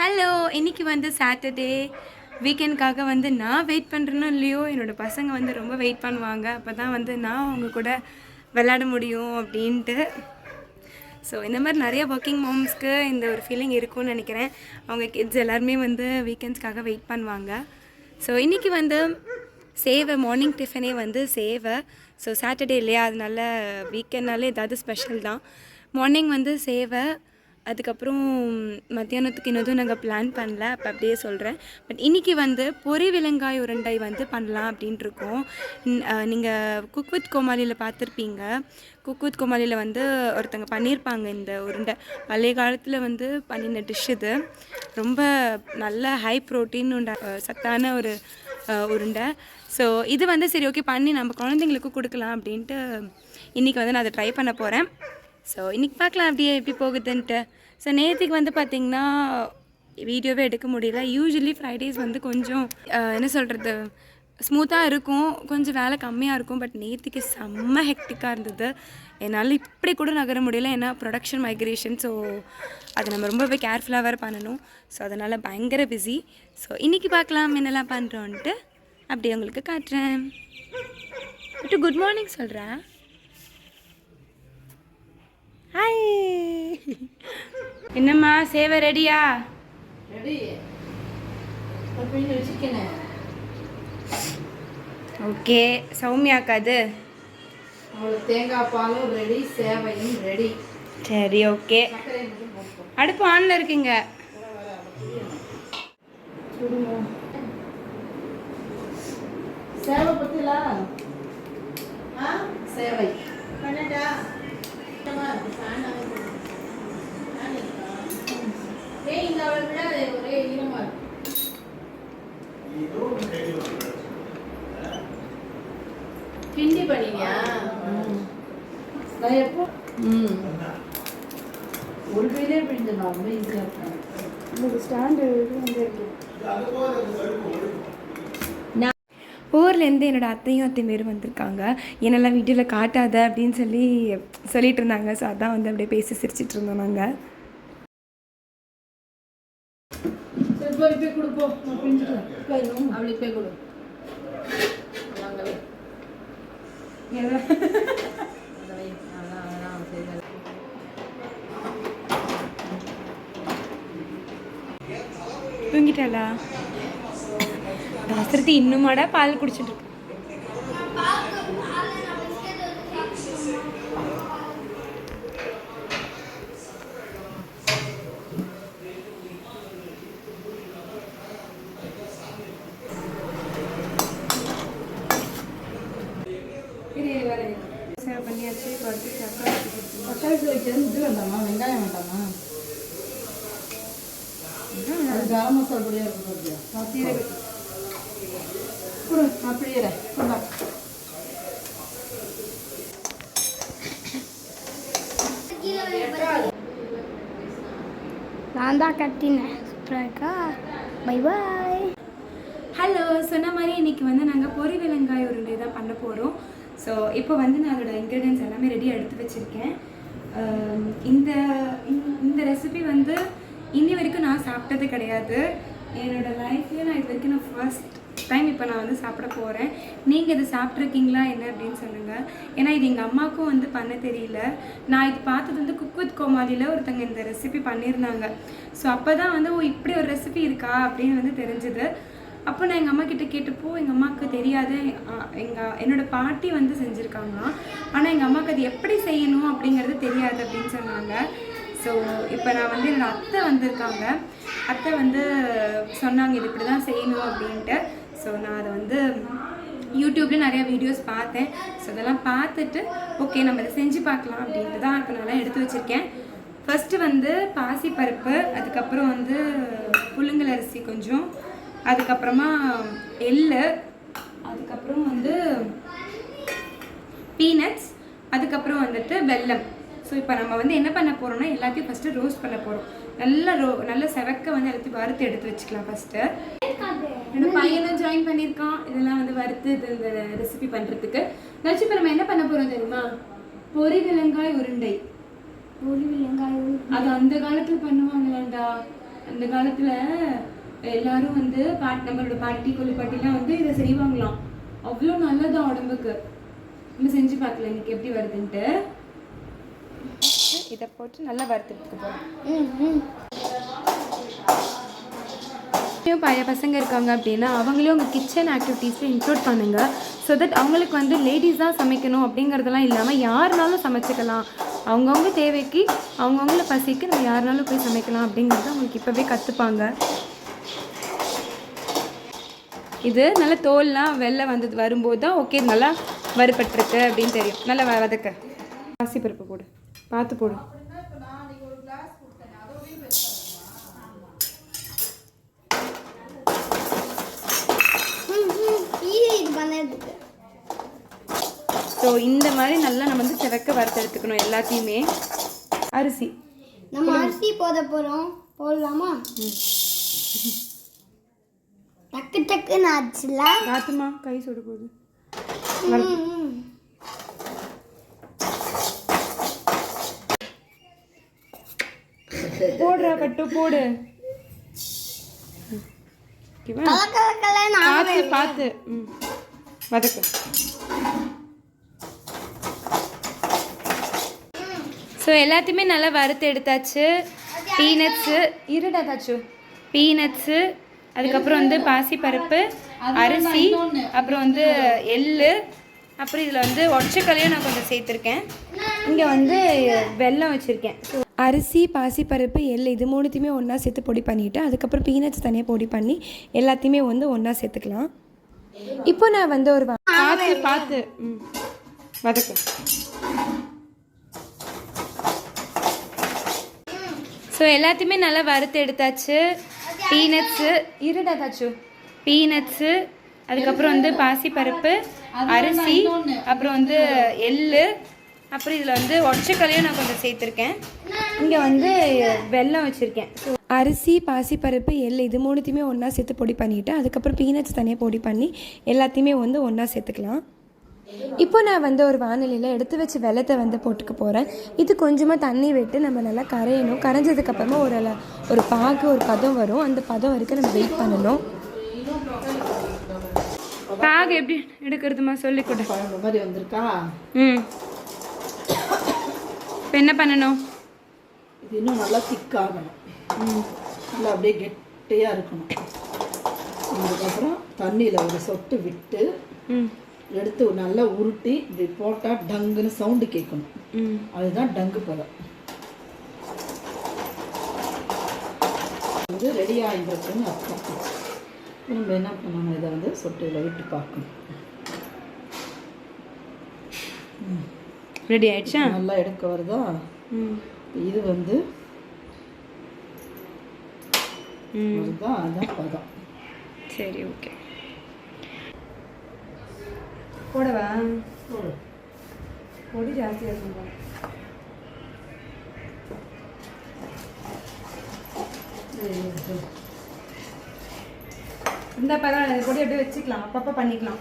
Hello இன்னைக்கு வந்து Saturday வீக்கெண்ட்காக வந்து நான் வெயிட் பண்ணுறேனோ இல்லையோ என்னோட பசங்க வந்து ரொம்ப வெயிட் பண்ணுவாங்க. அப்போ தான் வந்து நான் அவங்க கூட விளையாட முடியும் அப்படின்ட்டு. ஸோ இந்த மாதிரி நிறைய ஒர்க்கிங் மாம்ஸ்க்கு இந்த ஒரு ஃபீலிங் இருக்கும்னு நினைக்கிறேன். அவங்க கிட்ஸ் எல்லாருமே வந்து வீக்கெண்ட்ஸ்க்காக வெயிட் பண்ணுவாங்க. ஸோ இன்றைக்கி வந்து சேவை மார்னிங் டிஃபனே வந்து சேவை ஸோ சாட்டர்டே இல்லையா? அதனால வீக்கெண்ட்னாலே ஏதாவது ஸ்பெஷல் தான். மார்னிங் வந்து சேவை அதுக்கப்புறம் மத்தியானத்துக்கு இன்னதும் நாங்கள் பிளான் பண்ணல. அப்போ அப்படியே சொல்கிறேன் பட் இன்றைக்கி வந்து பொரி விலங்காய் உருண்டை வந்து பண்ணலாம் அப்படின்ட்டு இருக்கோம். நீங்கள் குக் வித் கோமாளியில் பார்த்துருப்பீங்க. குக் வித் கோமாளியில் வந்து ஒருத்தங்க பண்ணியிருப்பாங்க இந்த உருண்டை. பழைய காலத்தில் வந்து பண்ணின டிஷ் இது. ரொம்ப நல்ல ஹை ப்ரோட்டீன் உண்ட சத்தான ஒரு உருண்டை. ஸோ இது வந்து சரி ஓகே பண்ணி நம்ம குழந்தைங்களுக்கு கொடுக்கலாம் அப்படின்ட்டு இன்றைக்கி வந்து நான் அதை ட்ரை பண்ண போகிறேன் ஸோ இன்றைக்கி பார்க்கலாம் அப்படியே எப்படி போகுதுன்ட்டு. ஸோ நேற்றுக்கு வந்து பார்த்திங்கன்னா வீடியோவே எடுக்க முடியல. யூஸ்வலி ஃப்ரைடேஸ் வந்து கொஞ்சம் என்ன சொல்கிறது ஸ்மூத்தாக இருக்கும். கொஞ்சம் வேலை கம்மியாக இருக்கும். பட் நேற்றுக்கு செம்ம ஹெக்டிக்காக இருந்தது. என்னால் இப்படி கூட நகர முடியல. ஏன்னா ப்ரொடக்ஷன் மைக்ரேஷன் ஸோ அதை நம்ம ரொம்பவே கேர்ஃபுல்லாக வேறு பண்ணணும். ஸோ அதனால் பயங்கர பிஸி ஸோ இன்றைக்கி பார்க்கலாம் என்னெல்லாம் பண்ணுறோன்ட்டு அப்படியே உங்களுக்கு காட்டுறேன். டு குட் மார்னிங் சொல்கிறேன் என்னம்மா சேவை ரெடியா? ஓகே சௌமியாக்கா அது தேங்காய் பாலும் ரெடி சேவையும் ரெடி. சரி ஓகே. அடுப்பு ஆனில் இருக்குங்க. சேவை பத்திலா? சேவை பண்ணடா ஏய் இந்த அவளை விட அது ஒரே ஈரமா இருக்கு கிண்டி பண்ணினியா? நான் எப்போ? ம். ஒரு கையிலே பிடிஞ்சலாம் ரொம்ப ஈஸியாக இருக்கும் உங்களுக்கு ஸ்டாண்டு வந்து இருக்கு ஊர்லேருந்து என்னோட அத்தையும் அத்தை மாரும் வந்திருக்காங்க. என்னெல்லாம் வீடியோவில் காட்டாத அப்படின்னு சொல்லி சொல்லிட்டு இருந்தாங்க. ஸோ அதான் வந்து அப்படியே பேசி சிரிச்சிட்டு இருந்தோம் நாங்கள் போய் போய் கொடுப்போம் நான் அப்படி போய் கொடு அங்க வை. அங்க வை. அதான், அதான், சரி, சரி. தூங்கிட்டாளா? வசரத்தி இன்னுமாடா பால் குடிச்சிட்டு இருக்கு பண்ணியாச்சு இப்போ அடுத்து சக்கரை தக்காளி வைக்கிறது இது வேண்டாமா வெங்காயம் வேண்டாமா அது கரம் மசாலா பொடியாக கொடு. கொண்டா. நான் தான் கட்டினேன். சூப்பராக இருக்கா? Bye bye. ஹலோ சொன்ன மாதிரி இன்னைக்கு வந்து நாங்கள் பொரி வெங்காய உருண்டை தான் பண்ண போகிறோம் ஸோ இப்போ வந்து நான் அதோட இன்க்ரீடியன்ஸ் எல்லாமே ரெடி எடுத்து வச்சுருக்கேன். இந்த இந்த- இந்த ரெசிபி வந்து இன்னி வரைக்கும் நான் சாப்பிட்டது கிடையாது. என்னோடய லைஃப்லேயே நான் இது வரைக்கும் நான் ஃபர்ஸ்ட் டைம் இப்போ நான் வந்து சாப்பிட போகிறேன் நீங்கள் இது சாப்பிட்ருக்கீங்களா என்ன அப்படின்னு சொல்லுங்கள் ஏன்னா இது எங்கள் அம்மாவுக்கும் வந்து பண்ண தெரியல. நான் இது பார்த்தது வந்து குக் வித் கோமாளியில் ஒருத்தங்க இந்த ரெசிபி பண்ணியிருந்தாங்க. ஸோ அப்போ தான் வந்து ஓ இப்படி ஒரு ரெசிபி இருக்கா அப்படின்னு வந்து தெரிஞ்சுது. அப்போ நான் எங்கள் அம்மா கிட்ட கேட்டப்போ எங்கள் அம்மாவுக்கு தெரியாது எங்கள் என்னோட பாட்டி வந்து செஞ்சுருக்காங்க. ஆனால் எங்கள் அம்மாவுக்கு அது எப்படி செய்யணும் அப்படிங்கிறது தெரியாது அப்படின்னு சொன்னாங்க. ஸோ இப்போ நான் வந்து என்னோடய அத்தை வந்திருக்காங்க. அத்தை வந்து சொன்னாங்க இது இப்படி தான் செய்யணும் அப்படின்ட்டு. ஸோ நான் அதை வந்து யூடியூப்லேயும் நிறைய வீடியோஸ் பார்த்தேன். ஸோ அதெல்லாம் பார்த்துட்டு ஓகே நம்ம இதை செஞ்சு பார்க்கலாம் அப்படின்ட்டு தான் இப்போ நான் எடுத்து வச்சுருக்கேன். ஃபஸ்ட்டு வந்து பாசிப்பருப்பு அதுக்கப்புறம் வந்து புழுங்கல் அரிசி கொஞ்சம். அதுக்கப்புறமா எள்ளு அதுக்கப்புறம் வந்து பீனட்ஸ் அதுக்கப்புறம் வந்துட்டு வெல்லம். ஸோ இப்போ நம்ம வந்து என்ன பண்ண போகிறோம்னா எல்லாத்தையும் ஃபஸ்ட்டு ரோஸ்ட் பண்ண போகிறோம் நல்ல ரோ நல்ல செவக்க வந்து எல்லாத்தையும் வறுத்து எடுத்து வச்சுக்கலாம் ஃபஸ்ட்டு என்னோட பையனும் ஜாயின் பண்ணியிருக்கான். இதெல்லாம் வந்து வறுத்து இது இந்த ரெசிபி பண்ணுறதுக்கு நச்சு இப்போ நம்ம என்ன பண்ண போகிறோம் தெரியுமா? பொரி விலங்காய் உருண்டை. ஒரு வெங்காயம் அது அந்த காலத்துல பண்ணுவாங்களாண்டா? அந்த காலத்துல எல்லாரும் வந்து பாட் நம்மளோட பாட்டி கொள்ளு பாட்டிலாம் வந்து இதை செய்வாங்களாம். அவ்வளோ நல்லதா உடம்புக்கு. நம்ம செஞ்சு பார்க்கல இன்னைக்கு எப்படி வருதுன்ட்டு. இதை போட்டு நல்லா வறுத்துட்டு போகிறோம் பழைய பசங்க இருக்காங்க அப்படின்னா அவங்களையும் உங்கள் கிச்சன் ஆக்டிவிட்டீஸில் இன்க்ளூட் பண்ணுங்கள் ஸோ தட் அவங்களுக்கு வந்து லேடிஸ் தான் சமைக்கணும் அப்படிங்கிறதெல்லாம் இல்லாமல் யாருனாலும் சமைச்சிக்கலாம். அவங்கவுங்க தேவைக்கு அவங்கவுங்கள பசிக்கு நம்ம யாருனாலும் போய் சமைக்கலாம் அப்படிங்கிறத அவங்களுக்கு இப்போவே கற்றுப்பாங்க இது நல்ல தோல்லாம் வெளில வந்தது வரும்போது தான் ஓகே நல்லா வறுபட்டிருக்கு அப்படின்னு தெரியும். நல்லா வதக்க. பாசிப்பருப்பு போடு. பார்த்து போடு. ம் ம் ஸோ இந்த மாதிரி நல்லா நம்ம வந்து செவக்க வறுத்து எடுத்துக்கணும் எல்லாத்தையுமே. அரிசி. நம்ம அரிசி போட போகிறோம் போடலாமா? டக்கு டக்குன்னு ஆச்சுல. காத்துமா கை சுடு போகுது. போடுறா பட்டு போடு. பார்த்து பார்த்து ம். வதக்கு. ஸோ எல்லாத்தையுமே நல்லா வறுத்து எடுத்தாச்சு. பீனட்ஸு இருடா தாச்சு. பீனட்ஸு அதுக்கப்புறம் வந்து பாசிப்பருப்பு அரிசி அப்புறம் வந்து எள்ளு அப்புறம் இதில் வந்து ஒற்றைக்கல்லையும் நான் கொஞ்சம் சேர்த்துருக்கேன். இங்கே வந்து வெல்லம் வச்சுருக்கேன். அரிசி பாசிப்பருப்பு எள் இது மூணுத்தையுமே ஒன்றா சேர்த்து பொடி பண்ணிவிட்டு அதுக்கப்புறம் பீனட்ஸ் தனியாக பொடி பண்ணி எல்லாத்தையுமே வந்து ஒன்றா சேர்த்துக்கலாம். இப்போ நான் வந்து ஒரு பார்த்து பார்த்து ம் வதக்கு. ஸோ எல்லாத்தையுமே நல்லா வறுத்து எடுத்தாச்சு. பீனட்ஸு இருடா தாச்சு. பீனட்ஸு அதுக்கப்புறம் வந்து பாசிப்பருப்பு அரிசி அப்புறம் வந்து எள்ளு அப்புறம் இதில் வந்து ஒற்றைக்கல்லையும் நான் கொஞ்சம் சேர்த்துருக்கேன். இங்கே வந்து வெல்லம் வச்சுருக்கேன். அரிசி பாசிப்பருப்பு எள் இது மூணுத்தையுமே ஒன்றா சேர்த்து பொடி பண்ணிவிட்டு அதுக்கப்புறம் பீனட்ஸ் தனியாக பொடி பண்ணி எல்லாத்தையுமே வந்து ஒன்றா சேர்த்துக்கலாம். இப்போ நான் வந்து ஒரு வானிலையில் எடுத்து வச்ச வெள்ளத்தை வந்து போட்டுக்க போகிறேன் இது கொஞ்சமாக தண்ணி விட்டு நம்ம நல்லா கரையணும். கரைஞ்சதுக்கப்புறமா ஒரு ஒரு பாகு ஒரு பதம் வரும். அந்த பதம் வரைக்கும் நம்ம வெயிட் பண்ணணும். பாகு எப்படி எடுக்கிறதுமா சொல்லி கொடு. மாதிரி வந்திருக்கா? ம். இப்போ என்ன பண்ணணும்? இது இன்னும் நல்லா திக்காகணும் நல்லா அப்படியே கெட்டியாக இருக்கணும். அதுக்கப்புறம் தண்ணியில் ஒரு சொட்டு விட்டு ம். எடுத்து நல்லா உருட்டி இப்படி போட்டால் டங்குன்னு சவுண்டு கேட்கணும். அதுதான் டங்கு பதம் வந்து ரெடி ஆகிருக்குன்னு அர்த்தம். நம்ம என்ன பண்ணணும்? இதை வந்து சொட்டியில் விட்டு பார்க்கணும். ரெடி ஆயிடுச்சா? நல்லா எடுக்க வருதா? இது வந்து ம். வருதா? அதுதான் பதம் சரி ஓகே. போடவா? போடு. ஜாஸ்தியாக இருக்கும் இந்த பரவாயில்ல இந்த பொடி அப்படியே வச்சுக்கலாம். அப்பப்போ பண்ணிக்கலாம்.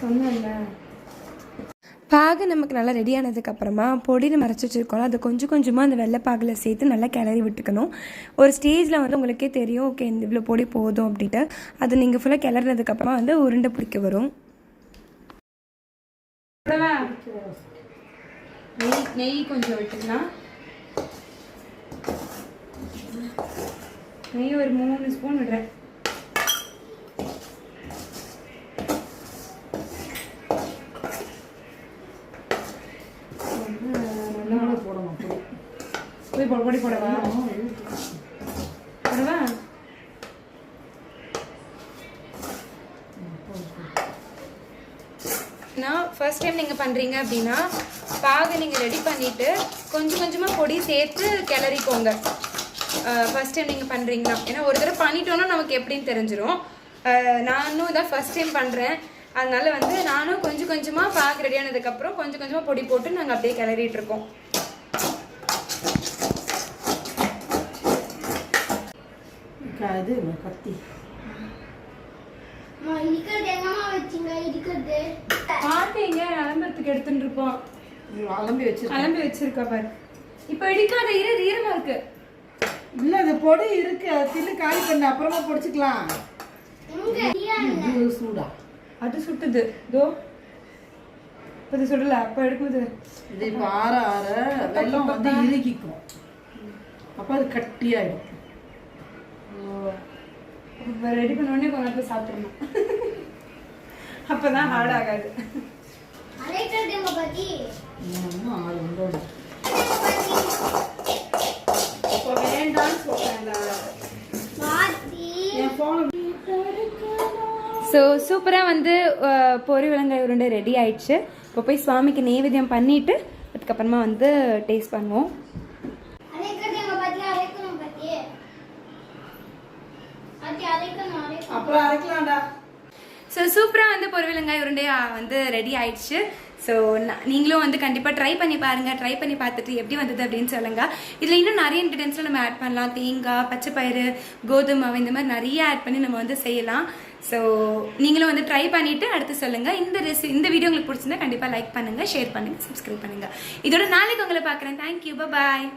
சொன்னேன்ல. பாகு நமக்கு நல்லா ரெடி ஆனதுக்கப்புறமா பொடி மறைச்சி வச்சுருக்கோம் அதை கொஞ்சம் கொஞ்சமாக அந்த வெள்ளைப்பாகில் சேர்த்து நல்லா கிளறி விட்டுக்கணும். ஒரு ஸ்டேஜில் வந்து உங்களுக்கே தெரியும் ஓகே இந்த இவ்வளோ பொடி போதும் அப்படின்ட்டு. அது நீங்கள் ஃபுல்லாக கிளறினதுக்கப்புறமா வந்து உருண்டை பிடிக்க வரும். நெய் நெய் கொஞ்சம் விட்டுக்கலாம் நெய் ஒரு மூணு ஸ்பூன் விடுறேன் நல்லா போடணும் பொடி. போய் பொடி பொடி போடவா? போடவா? நான் ஃபர்ஸ்ட் டைம் நீங்கள் பண்ணுறீங்க அப்படின்னா பாகு நீங்கள் ரெடி பண்ணிவிட்டு கொஞ்சம் கொஞ்சமாக பொடி சேர்த்து கிளறிக்கோங்க. ஃபர்ஸ்ட் டைம் நீங்கள் பண்ணுறீங்கன்னா ஏன்னா ஒரு தடவை பண்ணிட்டோன்னா நமக்கு எப்படின்னு தெரிஞ்சிரும். அஹ், நானும் இதான் ஃபர்ஸ்ட் டைம் பண்ணுறேன் அதனால வந்து நானும் கொஞ்சம் கொஞ்சமாக பாகு ரெடி ஆனதுக்கப்புறம் கொஞ்சம் கொஞ்சமாக பொடி போட்டு நாங்கள் அப்படியே கிளறிட்டு இருக்கோம் க- இது கத்தி. எடுத்துட்டு இருப்போம். இது அலம்பி வச்சு கிளம்பி வச்சிருக்கா பாரு. இப்போ இடிக்காத இரு ஈரமா இருக்கு? இல்ல அது பொடி இருக்கு. தின்னு காலி பண்ண. அப்புறமா பொடிச்சுக்கலாம். இது சூடா. அது சுட்டுது. இதோ இப்போ இது சுடல. அப்போ எடுக்கும்போது இது இப்போ ஆற ஆற வெள்ளம் வந்து இறுகிக்கும். அப்போ அது கட்டியாயிடும். ரெடி பண்ண உடனே கொஞ்ச நேரத்தில் சாப்பிட்றணும் அப்போ தான் ஹார்ட் ஆகாது இப்போ வேண்டாம்னு ஸோ சூப்பராக வந்து பொரி விலங்காய் உருண்டை ரெடி ஆயிடுச்சு. இப்போ போய் சுவாமிக்கு நெய்வேத்தியம் பண்ணிட்டு அதுக்கப்புறமா வந்து டேஸ்ட் பண்ணுவோம் அப்புறம் அரைக்கலாம்டா. ஸோ சூப்பராக வந்து பொருவிலங்காய் உருண்டையாக வந்து ரெடி ஆயிடுச்சு. ஸோ நீங்களும் வந்து கண்டிப்பாக ட்ரை பண்ணி பாருங்கள் ட்ரை பண்ணி பார்த்துட்டு எப்படி வந்தது அப்படின்னு சொல்லுங்கள் இதில் இன்னும் நிறைய இன்க்ரீடியன்ஸ்லாம் நம்ம ஆட் பண்ணலாம். தேங்காய் பச்சைப்பயிறு கோதுமை இந்த மாதிரி நிறைய ஆட் பண்ணி நம்ம வந்து செய்யலாம். ஸோ நீங்களும் வந்து ட்ரை பண்ணிவிட்டு அடுத்து சொல்லுங்கள் இந்த ரெசி இந்த வீடியோ உங்களுக்கு பிடிச்சிருந்தா கண்டிப்பாக லைக் பண்ணுங்கள் ஷேர் பண்ணுங்கள் சப்ஸ்கிரைப் பண்ணுங்கள் இதோட நாளைக்கு உங்களை பார்க்குறேன். Thank you bye